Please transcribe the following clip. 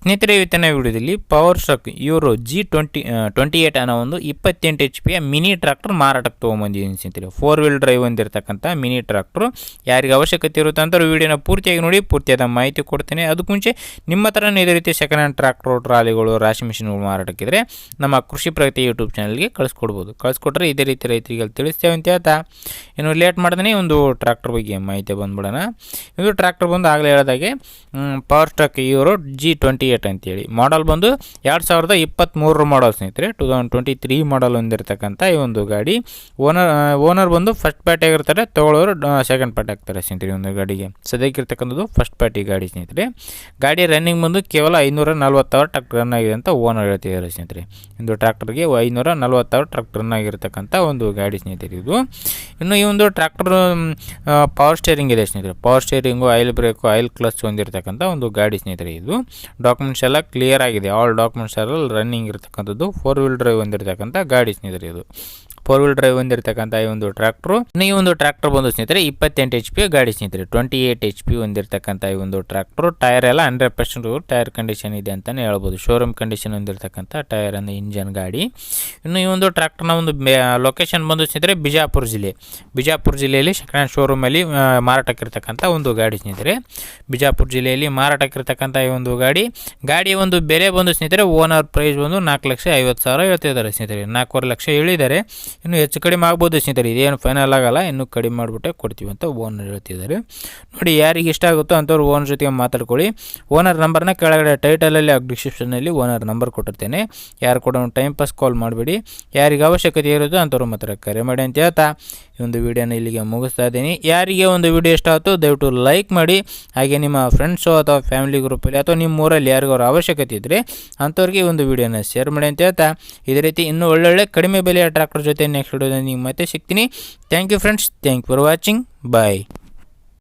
ಸ್ನೇಹಿತರೆ, ಇವತ್ತಿನ ವಿಡಿಯೋದಲ್ಲಿ Powertrac Euro G twenty twenty eight ಅನ್ನೋ ಒಂದು ಇಪ್ಪತ್ತೆಂಟು ಎಚ್ ಪಿಯ ಮಿನಿ ಟ್ರಾಕ್ಟರ್ ಮಾರಾಟಕ್ಕೆ ತೊಗೊಂಬಂದಿದ್ದೀನಿ ಸ್ನೇಹಿತರೆ. ಫೋರ್ ವೀಲ್ ಡ್ರೈವ್ ಹೊಂದಿರತಕ್ಕಂಥ ಮಿನಿ ಟ್ರಾಕ್ಟ್ರು ಯಾರಿಗೆ ಅವಶ್ಯಕತೆ ಇರುತ್ತೆ ಅಂತ ವಿಡಿಯೋನ ಪೂರ್ತಿಯಾಗಿ ನೋಡಿ, ಪೂರ್ತಿಯಾದ ಮಾಹಿತಿ ಕೊಡ್ತೇನೆ. ಅದಕ್ಕೆ ಮುಂಚೆ ನಿಮ್ಮ ಥರನೇ ಇದೇ ರೀತಿ ಸೆಕೆಂಡ್ ಹ್ಯಾಂಡ್ ಟ್ರಾಕ್ಟ್ರು ಟ್ರಾಲಿಗಳು, ರಾಶಿ ಮಿಷಿನ್ಗಳು ಮಾರಾಟಕ್ಕಿದ್ರೆ ನಮ್ಮ ಕೃಷಿ ಪ್ರಗತಿ ಯೂಟ್ಯೂಬ್ ಚಾನಲ್ಗೆ ಕಳಿಸ್ಕೊಡ್ಬೋದು. ಕಳಿಸ್ಕೊಟ್ರೆ ಇದೇ ರೀತಿ ರೈತರಿಗೆ ತಿಳಿಸ್ತೇವೆ ಅಂತ ಹೇಳ್ತಾ. ಇನ್ನು ಲೇಟ್ ಮಾಡ್ದೇ ಒಂದು ಟ್ರಾಕ್ಟರ್ ಬಗ್ಗೆ ಮಾಹಿತಿ ಬಂದ್ಬಿಡೋಣ. ಇದು ಟ್ರಾಕ್ಟರ್ ಬಂದು ಆಗಲೇ ಹೇಳಿದಾಗೆ ಪವರ್ ಸ್ಟಾಕ್ ಇವರು ಜಿ ಟ್ವೆಂಟಿ ಏಟ್ ಅಂತೇಳಿ. ಮಾಡಲ್ ಬಂದು ಎರಡು ಸಾವಿರದ ಇಪ್ಪತ್ತ್ಮೂರರ ಮಾಡಲ್ ಸ್ನೇಹಿತರೆ two thousand twenty three model ಹೊಂದಿರತಕ್ಕಂಥ ಈ ಒಂದು ಗಾಡಿ. ಓನರ್ ಓನರ್ ಬಂದು ಫಸ್ಟ್ ಪಾರ್ಟಿ ಆಗಿರ್ತಾರೆ, ತಗೊಳ್ಳೋರು ಸೆಕೆಂಡ್ ಪಾರ್ಟಿ ಆಗ್ತಾರೆ ಸ್ನೇಹಿತರೆ ಒಂದು ಗಾಡಿಗೆ. ಸದ್ಯಕ್ಕಿರ್ತಕ್ಕಂಥದ್ದು ಫಸ್ಟ್ ಪಾರ್ಟಿ ಗಾಡಿ ಸ್ನೇಹಿತರೆ. ಗಾಡಿ ರನ್ನಿಂಗ್ ಬಂದು ಕೇವಲ ಐನೂರ ನಲ್ವತ್ತಾರು ಟ್ರಕ್ ರನ್ ಆಗಿದೆ ಅಂತ ಓನರ್ ಹೇಳ್ತಿದ್ದಾರೆ ಸ್ನೇಹಿತರೆ. ಒಂದು ಟ್ರ್ಯಾಕ್ಟರ್ಗೆ ಐನೂರ ನಲ್ವತ್ತಾರು ಟ್ರ್ಯಾಕ್ಟರ್ ರನ್ ಆಗಿರ್ತಕ್ಕಂಥ ಒಂದು ಗಾಡಿ ಸ್ನೇಹಿತರೆ ಇದು. ಇನ್ನು ಈ ಒಂದು ಟ್ರ್ಯಾಕ್ಟರ್ ಪವರ್ ಸ್ಟೇರಿಂಗ್ ಇದೆ ಸ್ನೇಹಿತರೆ. Power steering oil brake oil clutch ಹೊಂದಿರತಕ್ಕಂಥ ಒಂದು ಗಾಡಿ ಸ್ನೇಹಿತರೆ ಇದು. ಡಾಕ್ಯುಮೆಂಟ್ಸ್ ಎಲ್ಲ ಕ್ಲಿಯರ್ ಆಗಿದೆ. ಆಲ್ ಡಾಕ್ಯುಮೆಂಟ್ಸ್ ಎಲ್ಲ ರನ್ನಿಂಗ್ ಇರತಕ್ಕಂಥದ್ದು ಫೋರ್ ವೀಲ್ ಡ್ರೈವ್ ಹೊಂದಿರತಕ್ಕಂಥ ಗಾಡಿ ಸ್ನೇಹಿತರೆ ಇದು. ಫೋರ್ ವೀಲ್ ಡ್ರೈವ್ ಹೊಂದಿರತಕ್ಕಂಥ ಈ ಒಂದು ಟ್ರ್ಯಾಕ್ಟ್ರು ಈ ಒಂದು ಟ್ರ್ಯಾಕ್ಟರ್ ಬಂದು ಸ್ನೇಹಿತರೆ, ಇಪ್ಪತ್ತೆಂಟು ಎಚ್ ಪಿ ಗಾಡಿ ಸ್ನೇಹಿತರೆ ಟ್ವೆಂಟಿ ಏಟ್ ಎಚ್ ಪಿ ಹೊಂದಿರತಕ್ಕಂಥ ಈ ಒಂದು ಟ್ರ್ಯಾಕ್ಟ್ರು ಟೈರ್ ಎಲ್ಲ ಹಂಡ್ರೆಡ್ ಪರ್ಸೆಂಟ್ ಟೈರ್ ಕಂಡೀಷನ್ ಇದೆ ಅಂತಲೇ ಹೇಳ್ಬೋದು. ಶೋರೂಮ್ ಕಂಡೀಷನ್ ಹೊಂದಿರತಕ್ಕಂಥ ಟೈರ್ ಅಂದರೆ ಇಂಜನ್ ಗಾಡಿ. ಇನ್ನು ಈ ಒಂದು ಟ್ರ್ಯಾಕ್ಟರ್ನ ಒಂದು ಲೊಕೇಶನ್ ಬಂದು ಸ್ನೇಹಿತರೆ, ಬಿಜಾಪುರ ಜಿಲ್ಲೆ. ಬಿಜಾಪುರ ಜಿಲ್ಲೆಯಲ್ಲಿ ಸೆಕೆಂಡ್ ಶೋರೂಮಲ್ಲಿ ಮಾರಾಟಕ್ಕಿರ್ತಕ್ಕಂಥ ಒಂದು ಗಾಡಿ ಸ್ನೇಹಿತರೆ. ಬಿಜಾಪುರ ಜಿಲ್ಲೆಯಲ್ಲಿ ಮಾರಾಟಕ್ಕಿರ್ತಕ್ಕಂಥ ಈ ಒಂದು ಗಾಡಿ. ಗಾಡಿ ಒಂದು ಬೆಲೆ ಬಂದು ಸ್ನೇಹಿತರೆ ಓನರ್ ಪ್ರೈಸ್ ಬಂದು ನಾಲ್ಕು ಲಕ್ಷ ಐವತ್ತು ಸಾವಿರ ಹೇಳ್ತಿದ್ದಾರೆ ಸ್ನೇಹಿತರೆ. ನಾಲ್ಕೂವರೆ ಲಕ್ಷ ಹೇಳಿದ್ದಾರೆ. ಇನ್ನು ಹೆಚ್ಚು ಕಡಿಮೆ ಆಗ್ಬೋದು ಸ್ನೇಹಿತರೆ, ಇದೇನು ಫೈನಲ್ ಆಗಲ್ಲ, ಇನ್ನೂ ಕಡಿಮೆ ಮಾಡಿಬಿಟ್ಟೆ ಕೊಡ್ತೀವಿ ಅಂತ ಓನರ್ ಹೇಳ್ತಿದ್ದಾರೆ. ನೋಡಿ, ಯಾರಿಗೆ ಇಷ್ಟ ಆಗುತ್ತೋ ಅಂಥವ್ರು ಓನರ್ ಜೊತೆಗೆ ಮಾತಾಡ್ಕೊಳ್ಳಿ. ಓನರ್ ನಂಬರ್ನ ಕೆಳಗಡೆ ಟೈಟಲಲ್ಲಿ ಡಿಸ್ಕ್ರಿಪ್ಷನಲ್ಲಿ ಓನರ್ ನಂಬರ್ ಕೊಟ್ಟಿರ್ತೇನೆ. ಯಾರು ಕೂಡ ಟೈಮ್ ಪಾಸ್ ಕಾಲ್ ಮಾಡಬೇಡಿ. ಯಾರಿಗೆ ಅವಶ್ಯಕತೆ ಇರೋದು ಅಂಥವ್ರು ಮಾತ್ರ ಕರೆ ಮಾಡಿ ಅಂತ ಹೇಳ್ತಾ. ಈ ಒಂದು ವಿಡಿಯೋನ ಇಲ್ಲಿಗೆ ಮುಗಿಸ್ತಾ ಇದ್ದೀನಿ. ಯಾರಿಗೆ ಒಂದು ವಿಡಿಯೋ ಇಷ್ಟ ಆಯಿತು ದಯವಿಟ್ಟು ಲೈಕ್ ಮಾಡಿ, ಹಾಗೆ ನಿಮ್ಮ ಫ್ರೆಂಡ್ಸು ಅಥವಾ ಫ್ಯಾಮಿಲಿ ಗ್ರೂಪಲ್ಲಿ ಅಥವಾ ನಿಮ್ಮ ಊರಲ್ಲಿ ಯಾರಿಗಾರು ಅವಶ್ಯಕತೆ ಇದ್ದರೆ ಅಂಥವ್ರಿಗೆ ಒಂದು ವಿಡಿಯೋನ ಶೇರ್ ಮಾಡಿ ಅಂತ ಹೇಳ್ತಾ, ಇದೇ ರೀತಿ ಇನ್ನೂ ಒಳ್ಳೊಳ್ಳೆ ಕಡಿಮೆ ಬೆಲೆಯ ಟ್ರ್ಯಾಕ್ಟರ್ ಜೊತೆ ನೆಕ್ಸ್ಟ್ ವಿಡಿಯೋದಲ್ಲಿ ನೀವು ಮತ್ತೆ ಸಿಗ್ತೀನಿ. Thank you friends thank you for watching bye